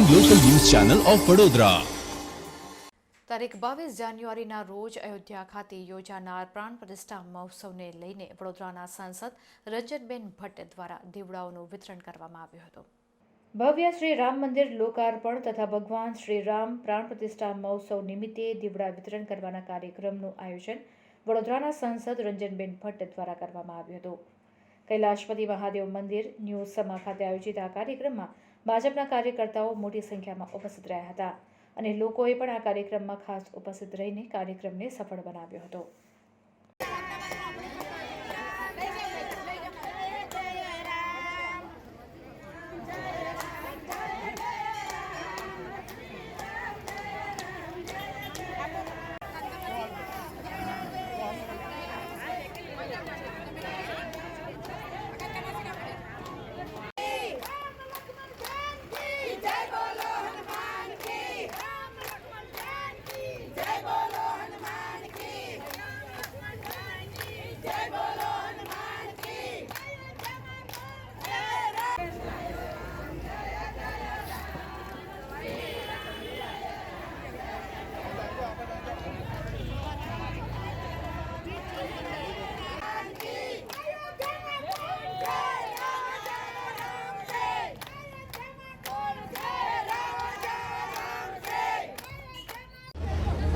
Channel of Vadodara તારીખ બાવીસ જાન્યુઆરીના રોજ અયોધ્યા ખાતે યોજાનાર પ્રાણ પ્રતિષ્ઠા મહોત્સવને લઈને વડોદરાના સાંસદ રંજનબેન ભટ્ટ દ્વારા દીવડાઓનું વિતરણ કરવામાં આવ્યું હતું. ભવ્ય શ્રી રામ મંદિર લોકાર્પણ તથા ભગવાન શ્રી રામ પ્રાણ પ્રતિષ્ઠા મહોત્સવ નિમિત્તે દીવડા વિતરણ કરવાના કાર્યક્રમનું આયોજન વડોદરાના સાંસદ રંજનબેન ભટ્ટ દ્વારા કરવામાં આવ્યું હતું. કૈલાશપતિ મહાદેવ મંદિર ન્યૂ સમા ખાતે આયોજિત આ કાર્યક્રમમાં ભાજપના કાર્યકર્તાઓ મોટી સંખ્યામાં ઉપસ્થિત રહ્યા હતા અને લોકોએ પણ આ કાર્યક્રમમાં ખાસ ઉપસ્થિત રહીને કાર્યક્રમને સફળ બનાવ્યો હતો.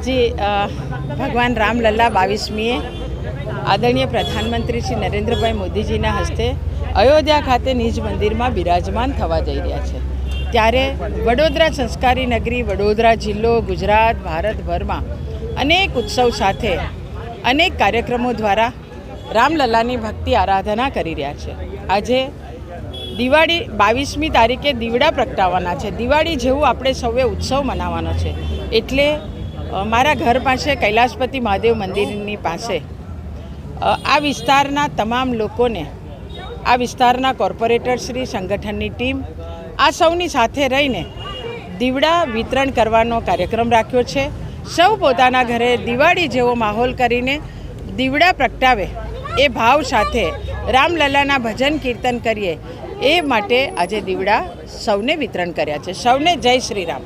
જી ભગવાન રામલલ્લા બાવીસમીએ આદરણીય પ્રધાનમંત્રી શ્રી નરેન્દ્રભાઈ મોદીજીના હસ્તે અયોધ્યા ખાતે નિજ મંદિરમાં બિરાજમાન થવા જઈ રહ્યા છે. ત્યારે વડોદરા સંસ્કારી નગરી, વડોદરા જિલ્લો, ગુજરાત, ભારતભરમાં અનેક ઉત્સવ સાથે અનેક કાર્યક્રમો દ્વારા રામલલ્લાની ભક્તિ આરાધના કરી રહ્યા છે. આજે દિવાળી બાવીસમી તારીખે દીવડા પ્રગટાવવાના છે. દિવાળી જેવું આપણે સૌએ ઉત્સવ મનાવવાનો છે. એટલે મારા ઘર પાસે કૈલાસપતિ મહાદેવ મંદિરની પાસે. આ વિસ્તારના તમામ લોકોને, આ વિસ્તારના કોર્પોરેટર શ્રી સંગઠનની ટીમ, આ સૌની સાથે રહીને દીવડા વિતરણ કરવાનો કાર્યક્રમ રાખ્યો છે. સૌ પોતાના ઘરે દિવાળી જેવો માહોલ કરીને દીવડા પ્રગટાવે એ ભાવ સાથે રામલલ્લાના ભજન કીર્તન કરીએ એ માટે આજે દીવડા સૌને વિતરણ કર્યા છે. સૌને જય શ્રી રામ.